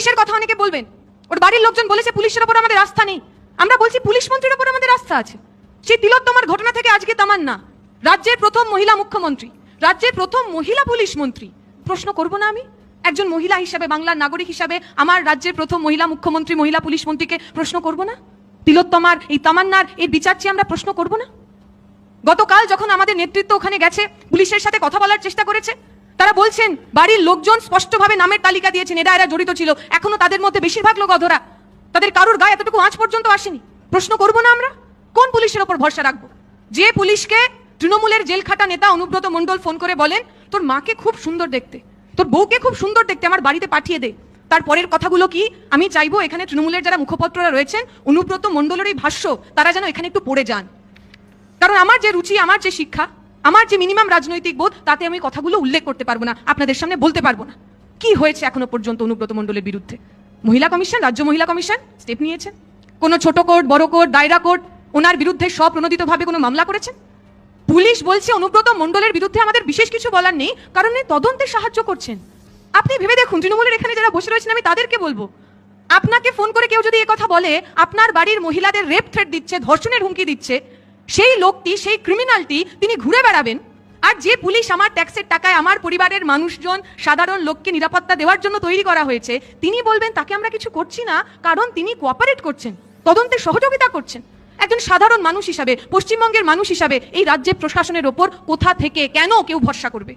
পুলিশের কথা অনেকে বলবেন। ওর বাড়ির লোকজন বলেছে পুলিশের ওপর আমাদের আস্থা নেই। আমরা বলছি পুলিশ মন্ত্রীর ওপর আমাদের আস্থা আছে। সেই তিলোত্তমার ঘটনা থেকে আজকে তামান না রাজ্যের প্রথম মহিলা মুখ্যমন্ত্রী। রাজ্যের প্রথম মহিলা পুলিশ মন্ত্রী। প্রশ্ন করব না আমি? একজন মহিলা হিসাবে, বাংলার নাগরিক হিসাবে, আমার রাজ্যের প্রথম মহিলা মুখ্যমন্ত্রী, মহিলা পুলিশ মন্ত্রীকে প্রশ্ন করব না? তিলোত্তমার এই তামান্নার এই বিচার চেয়ে আমরা প্রশ্ন করব না? গতকাল যখন আমাদের নেতৃত্ব ওখানে গেছে, পুলিশের সাথে কথা বলার চেষ্টা করেছে তারা বলছেন, বাড়ির লোকজন স্পষ্টভাবে নামের তালিকা দিয়েছেন, এরা এরা জড়িত ছিল। এখনও তাদের মধ্যে বেশিরভাগ লোক অধরা। তাদের কারোর গায়ে এতটুকু আঁচ পর্যন্ত আসেনি। প্রশ্ন করব না আমরা? কোন পুলিশের ওপর ভরসা রাখব? যে পুলিশকে তৃণমূলের জেলখাটা নেতা অনুব্রত মণ্ডল ফোন করে বলেন, তোর মাকে খুব সুন্দর দেখতে। তোর বউকে খুব সুন্দর দেখতে আমার বাড়িতে পাঠিয়ে দে। তারপরের কথাগুলো কি? আমি চাইব এখানে তৃণমূলের যারা মুখপত্ররা রয়েছেন, অনুব্রত মণ্ডলের এই ভাষ্য, তারা যেন এখানে একটু পড়ে যান। কারণ আমার যে রুচি, আমার যে শিক্ষা আমার যে মিনিমাম রাজনৈতিক বোধ, তাতে আমি কথাগুলো উল্লেখ করতে পারব না, আপনাদের সামনে বলতে পারব না। কি হয়েছে এখনও পর্যন্ত অনুব্রত মণ্ডলের বিরুদ্ধে? মহিলা কমিশন, রাজ্য মহিলা কমিশন স্টেপ নিয়েছেন? কোনো ছোট কোর্ট, বড় কোর্ট, দায়রা কোর্ট, ওনার বিরুদ্ধে স্বপ্রণোদিতভাবে কোনো মামলা করেছেন? পুলিশ বলছে অনুব্রত মণ্ডলের বিরুদ্ধে আমাদের বিশেষ কিছু বলার নেই, কারণ তদন্তে সাহায্য করছেন। আপনি ভেবে দেখুন, তৃণমূলের এখানে যারা বসে রয়েছেন, আমি তাদেরকে বলব। আপনাকে ফোন করে কেউ যদি কথা বলে, আপনার বাড়ির মহিলাদের রেপ থ্রেট দিচ্ছে, ধর্ষণের হুমকি দিচ্ছে সেই লোকটি, সেই ক্রিমিনালটি তিনি ঘুরে বেড়াবেন। আর যে পুলিশ আমার ট্যাক্সের টাকায় আমার পরিবারের মানুষজন, সাধারণ লোককে নিরাপত্তা দেওয়ার জন্য তৈরি করা হয়েছে, তিনি বলবেন, তাকে আমরা কিছু করছি না, কারণ তিনি কোঅপারেট করছেন, তদন্তে সহযোগিতা করছেন। একজন সাধারণ মানুষ হিসাবে, পশ্চিমবঙ্গের মানুষ হিসাবে এই রাজ্যের প্রশাসনের ওপর কোথা থেকে কেন কেউ ভরসা করবে?